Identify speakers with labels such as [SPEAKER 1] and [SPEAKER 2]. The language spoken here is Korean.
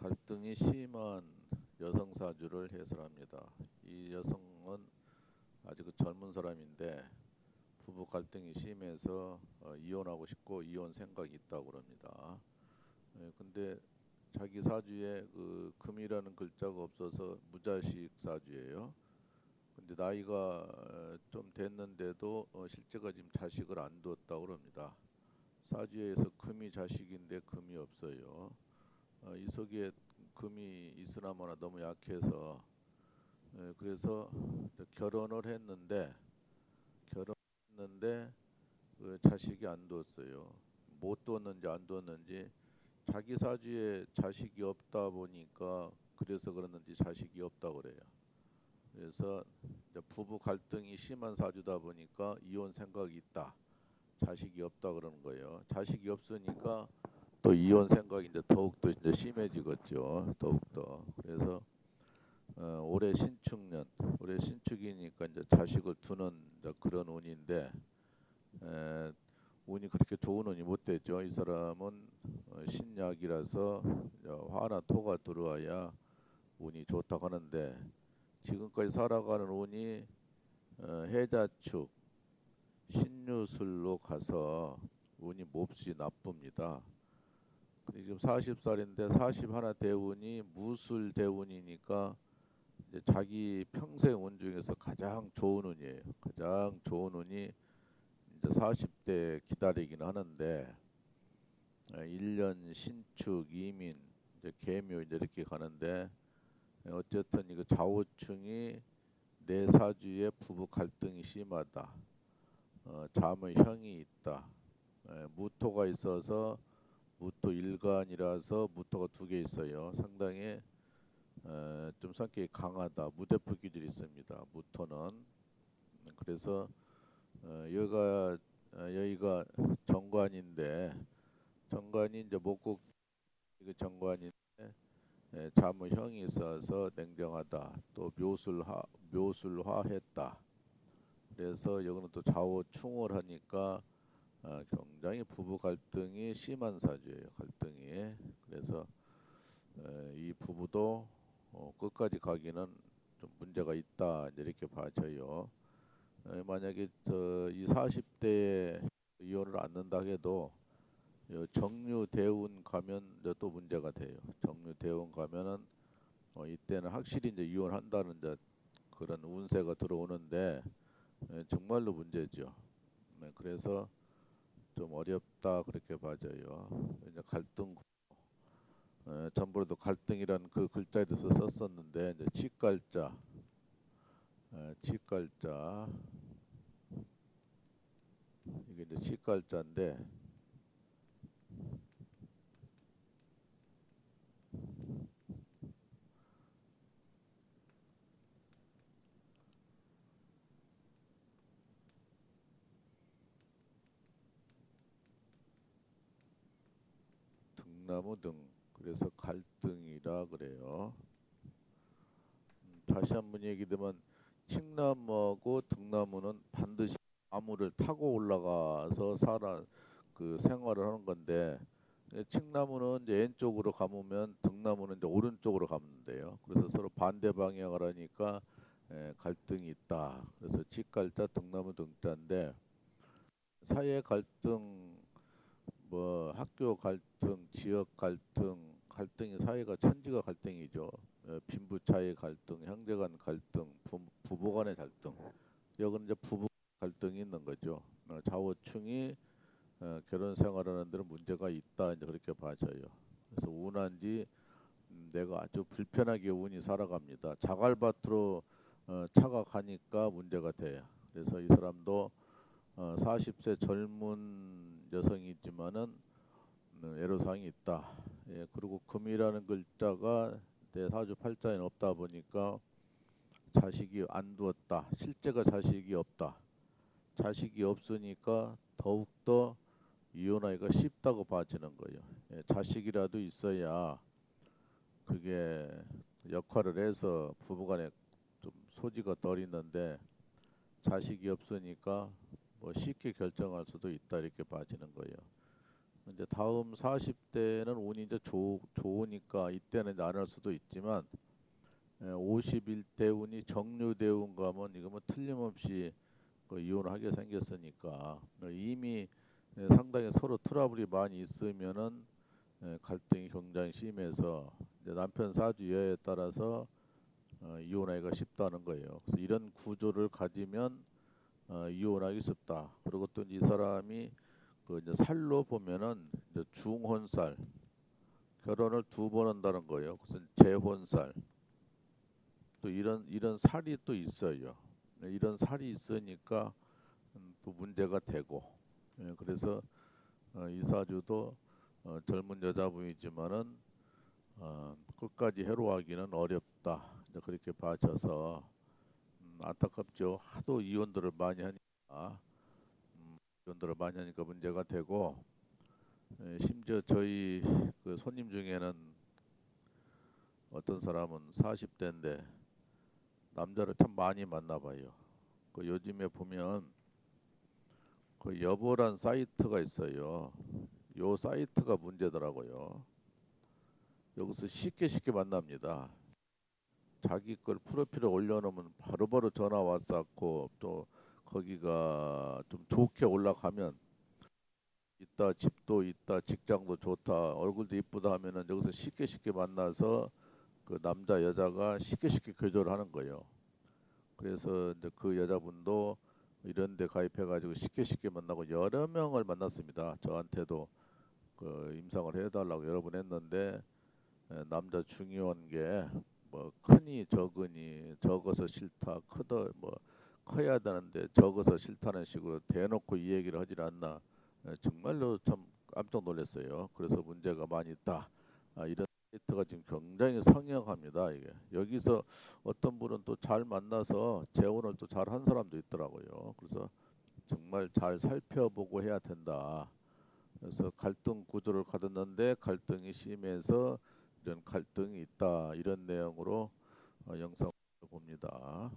[SPEAKER 1] 갈등이 심한 여성 사주를 해설합니다. 이 여성은 아직 그 젊은 사람인데 부부 갈등이 심해서 어, 이혼하고 싶고 이혼 생각이 있다고 그럽니다. 예, 근데 자기 사주에 그 금이라는 글자가 없어서 무자식 사주예요. 근데 나이가 어, 좀 됐는데도 어, 실제가 지금 자식을 안 두었다고 그럽니다. 사주에서 금이 자식인데 금이 없어요. 어, 이 속에 금이 있으나마나 너무 약해서 예, 그래서 결혼을 했는데 결혼했는데 그 자식이 안 뒀어요. 못 뒀는지 안 뒀는지 자기 사주에 자식이 없다 보니까 그래서 그러는지 자식이 없다 그래요. 그래서 부부 갈등이 심한 사주다 보니까 이혼 생각이 있다. 자식이 없다 그러는 거예요. 자식이 없으니까 또 이혼 생각이 이제 더욱 더 이제 심해지겠죠. 더욱 더. 그래서 어, 올해 신축년, 올해 신축이니까 이제 자식을 두는 이제 그런 운인데 에, 운이 그렇게 좋은 운이 못 되죠. 이 사람은 어, 신약이라서 화나 토가 들어와야 운이 좋다고 하는데 지금까지 살아가는 운이 어, 해자축, 신유술로 가서 운이 몹시 나쁩니다. 지금 40살인데 40 하나 대운이 무술 대운이니까 이제 자기 평생 운 중에서 가장 좋은 운이에요. 가장 좋은 운이 이제 40대 기다리긴 하는데 1년 신축 이민 이제 개묘 이제 이렇게 가는데 어쨌든 이거 좌우충이 내 사주에 부부 갈등이 심하다. 어, 잠의 형이 있다. 에, 무토가 있어서 무토 일간이라서 무토가 두 개 있어요. 상당히 에, 좀 성격이 강하다. 무대포 기질이 있습니다. 무토는 그래서 어, 여기가 어, 여기가 정관인데 정관이 이제 목국 이거 정관인데 에, 잠의 형이 있어서 냉정하다. 또 묘술화 묘술화했다. 그래서 여기는 또 좌우충을 하니까 어, 굉장히 부부 갈등이 심한 사주예요. 갈등이 그래서 에, 이 부부도 어, 끝까지 가기는 좀 문제가 있다 이렇게 봐져요. 에, 만약에 저이 40대에 이혼을 않는다 해도 요 정류 대운 가면 또 문제가 돼요. 정류 대운 가면은 어, 이때는 확실히 이제 이혼한다는 이제 그런 운세가 들어오는데 에, 정말로 문제죠. 네, 그래서 좀 어렵다 그렇게 봐져요. 이제 갈등 에, 전부도 갈등이라는 그 글자에 대해서 썼었는데 이제 치갈자 에, 치갈자 이게 이제 치갈자인데 등나무 등 그래서 갈등이라 그래요. 음, 다시 한 번 얘기되면 칡나무하고 등나무는 반드시 나무를 타고 올라가서 살아 그 생활을 하는 건데 예, 칡나무는 이제 왼쪽으로 감으면 등나무는 이제 오른쪽으로 감는데요. 그래서 서로 반대 방향을 하니까 에, 갈등이 있다. 그래서 칡갈자 등나무 등자인데 사회 갈등 뭐 학교 갈등, 지역 갈등, 갈등이 사회가 천지가 갈등이죠. 에, 빈부 차이 갈등, 형제 간 갈등, 부, 부부 간의 갈등. 여기는 이제 부부 갈등이 있는 거죠. 어, 좌우충이 어, 결혼 생활하는 데는 문제가 있다 이제 그렇게 봐져요. 그래서 운한지 음, 내가 아주 불편하게 운이 살아갑니다. 자갈밭으로 어, 차가 가니까 문제가 돼요. 그래서 이 사람도 어, 40세 젊은 여성이지만은 음, 애로사항이 있다. 예, 그리고 금이라는 글자가 내 사주 팔자에 없다 보니까 자식이 안 두었다. 실제가 자식이 없다. 자식이 없으니까 더욱더 이혼하기가 쉽다고 봐지는 거예요. 예, 자식이라도 있어야 그게 역할을 해서 부부간에 좀 소지가 덜 있는데 자식이 없으니까 뭐 쉽게 결정할 수도 있다 이렇게 봐지는 거예요. 이제 다음 40대는 운이 이제 좋, 좋으니까 이때는 할 수도 있지만 예, 51대 운이 정류대 운 가면 이거 뭐 틀림없이 그 이혼하게 생겼으니까 이미 예, 상당히 서로 트러블이 많이 있으면은 예, 갈등이 굉장히 심해서 남편 사주 여에 따라서 어, 이혼하기가 쉽다는 거예요. 그래서 이런 구조를 가지면 어, 이혼하기 쉽다. 그리고 또 이 사람이 그 이제 살로 보면은 이제 중혼살 결혼을 두 번 한다는 거예요. 그래서 재혼살 또 이런 이런 살이 또 있어요. 네, 이런 살이 있으니까 음, 또 문제가 되고 예, 그래서 어, 이 사주도 어, 젊은 여자분이지만은 어, 끝까지 해로하기는 어렵다. 그렇게 봐져서 음, 안타깝죠. 하도 이혼들을 많이 하니까 음, 이혼들을 많이 하니까 문제가 되고 예, 심지어 저희 그 손님 중에는 어떤 사람은 40대인데 남자를 참 많이 만나봐요. 그 요즘에 보면 그 여보란 사이트가 있어요. 요 사이트가 문제더라고요. 여기서 쉽게 쉽게 만납니다. 자기 걸 프로필에 올려놓으면 바로바로 전화 왔었고 또 거기가 좀 좋게 올라가면 있다 집도 있다 직장도 좋다 얼굴도 이쁘다 하면은 여기서 쉽게 쉽게 만나서 그 남자 여자가 쉽게 쉽게 교조를 하는 거예요. 그래서 이제 그 여자분도 이런 데 가입해 가지고 쉽게 쉽게 만나고 여러 명을 만났습니다. 저한테도 그 임상을 해 달라고 여러 번 했는데 에, 남자 중요한 게 뭐 크니 적으니 적어서 싫다 크더 뭐 커야 되는데 적어서 싫다는 식으로 대놓고 이 얘기를 하질 않나 에, 정말로 참 깜짝 놀랐어요. 그래서 문제가 많이 있다. 아, 이런 사이트가 지금 굉장히 성행합니다. 이게 여기서 어떤 분은 또 잘 만나서 재혼을 또 잘 한 사람도 있더라고요. 그래서 정말 잘 살펴보고 해야 된다. 그래서 갈등 구조를 가졌는데 갈등이 심해서 이런 갈등이 있다 이런 내용으로 어, 영상을 봅니다.